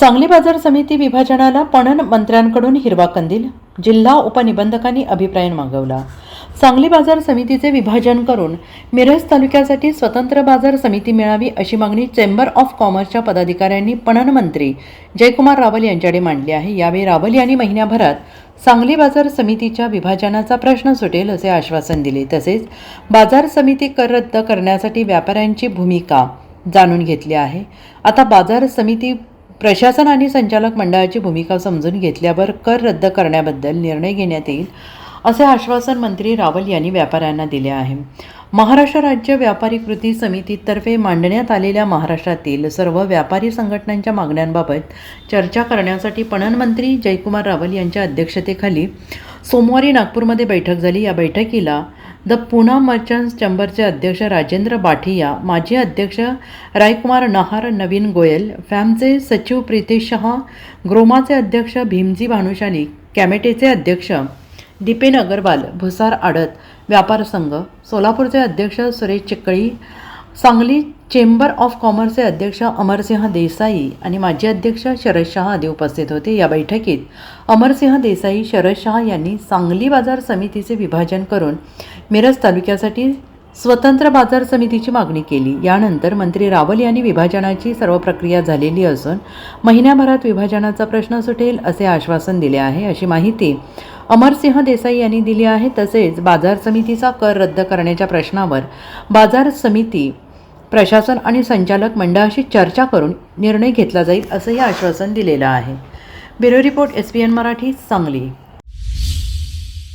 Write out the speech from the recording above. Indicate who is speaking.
Speaker 1: सांगली बाजार समिती विभाजनाला पणन मंत्र्यांकडून हिरवा कंदील जिल्हा उपनिबंधकांनी अभिप्राय मागवला. सांगली बाजार समितीचे विभाजन करून मिरज तालुक्यासाठी स्वतंत्र बाजार समिती मिळावी अशी मागणी चेंबर ऑफ कॉमर्सच्या पदाधिकाऱ्यांनी पणन मंत्री जयकुमार रावल यांच्याकडे मांडली आहे. यावेळी रावल यांनी महिन्याभरात सांगली बाजार समितीच्या विभाजनाचा प्रश्न सुटेल असे आश्वासन दिले. तसेच बाजार समिती कर रद्द करण्यासाठी व्यापाऱ्यांची भूमिका जाणून घेतली आहे. आता बाजार समिती प्रशासन आणि संचालक मंडळाची भूमिका समजून घेतल्यावर कर रद्द करण्याबद्दल निर्णय घेण्यात येईल असे आश्वासन मंत्री रावल यांनी व्यापाऱ्यांना दिले आहे. महाराष्ट्र राज्य व्यापारी कृती समितीतर्फे मांडण्यात आलेल्या महाराष्ट्रातील सर्व व्यापारी संघटनांच्या मागण्यांबाबत चर्चा करण्यासाठी पणन मंत्री जयकुमार रावल यांच्या अध्यक्षतेखाली सोमवारी नागपूरमध्ये बैठक झाली. या बैठकीला द पुणा मर्चंट्स चंबरचे अध्यक्ष राजेंद्र बाठिया माजी अध्यक्ष रायकुमार नहार नवीन गोयल फॅमचे सचिव प्रितेश शहा ग्रोमाचे अध्यक्ष भीमजी भानुशाली कॅमेटेचे अध्यक्ष दिपेन अगरवाल भुसार आडत व्यापार संघ सोलापूरचे अध्यक्ष सुरेश चिक्कळी सांगली चेंबर ऑफ कॉमर्सचे अध्यक्ष अमरसिंह देसाई आणि माजी अध्यक्ष शरद शहा आदी उपस्थित होते. या बैठकीत अमरसिंह देसाई शरद शहा यांनी सांगली बाजार समितीचे विभाजन करून मिरज तालुक्यासाठी स्वतंत्र बाजार समितीची मागणी केली. यानंतर मंत्री रावल यांनी विभाजनाची सर्व प्रक्रिया झालेली असून महिन्याभरात विभाजनाचा प्रश्न सुटेल असे आश्वासन दिले आहे. अशी माहिती अमरसिंह देसाई यांनी दिली आहे. तसेच बाजार समितीचा कर रद्द करण्याच्या प्रश्नावर बाजार समिती प्रशासन आणि संचालक मंडळाशी चर्चा करून निर्णय घेतला जाईल असंही आश्वासन दिलेलं आहे. Bureau report S P N Marathi Sangli.